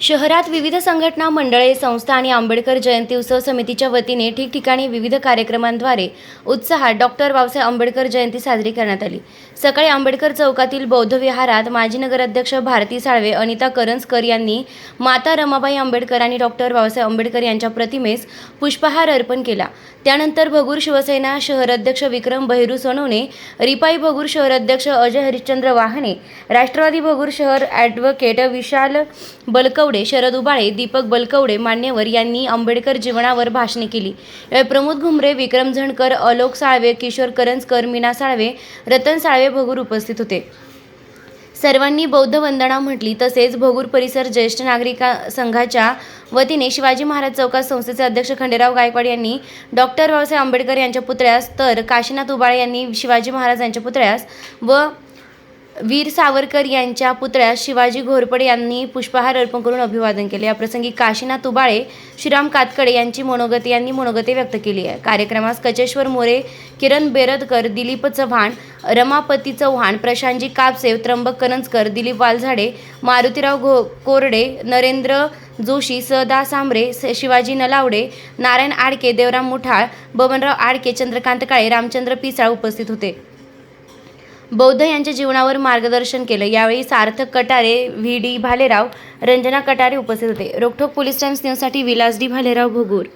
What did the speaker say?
शहरात विविध संघटना मंडळे संस्था आणि आंबेडकर जयंती उत्सव समितीच्या वतीने ठिकठिकाणी विविध कार्यक्रमांद्वारे उत्साहात डॉक्टर बाबासाहेब आंबेडकर जयंती साजरी करण्यात आली. सकाळी आंबेडकर चौकातील बौद्ध विहारात माजी नगराध्यक्ष भारती साळवे अनिता करंजकर यांनी माता रमाबाई आंबेडकर आणि डॉक्टर बाबासाहेब आंबेडकर यांच्या प्रतिमेस पुष्पहार अर्पण केला. त्यानंतर भगूर शिवसेना शहराध्यक्ष विक्रम बहिरू सोनवणे रिपाई भगूर शहराध्यक्ष अजय हरिश्चंद्र वाहने राष्ट्रवादी भगूर शहर ॲडव्होकेट विशाल बलकवडे शरद उबाळे दीपक बलकवडे मान्यवर यांनी आंबेडकर जीवनावर भाषणे केली. यावेळी प्रमोद घुमरे विक्रम झणकर अलोक साळवे किशोर करंजकर मीना साळवे रतन साळवे भगूर उपस्थित होते. सर्वांनी बौद्ध वंदना म्हटली तसेच भोगूर परिसर ज्येष्ठ नागरिका संघाच्या वतीने शिवाजी महाराज चौकात संस्थेचे अध्यक्ष खंडेराव गायकवाड यांनी डॉक्टर बाबासाहेब आंबेडकर यांच्या पुतळ्यास तर काशीनाथ उबाळे यांनी शिवाजी महाराज यांच्या पुतळ्यास व वीर सावरकर यांच्या पुतळ्यास शिवाजी घोरपडे यांनी पुष्पहार अर्पण करून अभिवादन केले. याप्रसंगी काशीनाथ उबाळे श्रीराम कातकडे यांची मनोगती यांनी मनोगती व्यक्त केली आहे. कार्यक्रमास कचेश्वर मोरे किरण बेरदकर दिलीप चव्हाण रमापती चव्हाण प्रशांतजी कापसे त्र्यंबक करंजकर दिलीप वालझाडे मारुतीराव घो कोरडे नरेंद्र जोशी सदा सांबरे स- शिवाजी नलावडे नारायण आडके देवराम मुठाळ बबनराव आडके चंद्रकांत काळे रामचंद्र पिसाळ उपस्थित होते. बौद्ध यांच्या जीवनावर मार्गदर्शन केलं. यावेळी सार्थक कटारे व्ही. डी. भालेराव रंजना कटारे उपस्थित होते. रोखोक पोलीस टाइम्स न्यूजसाठी विलास डी भालेराव भोगूर.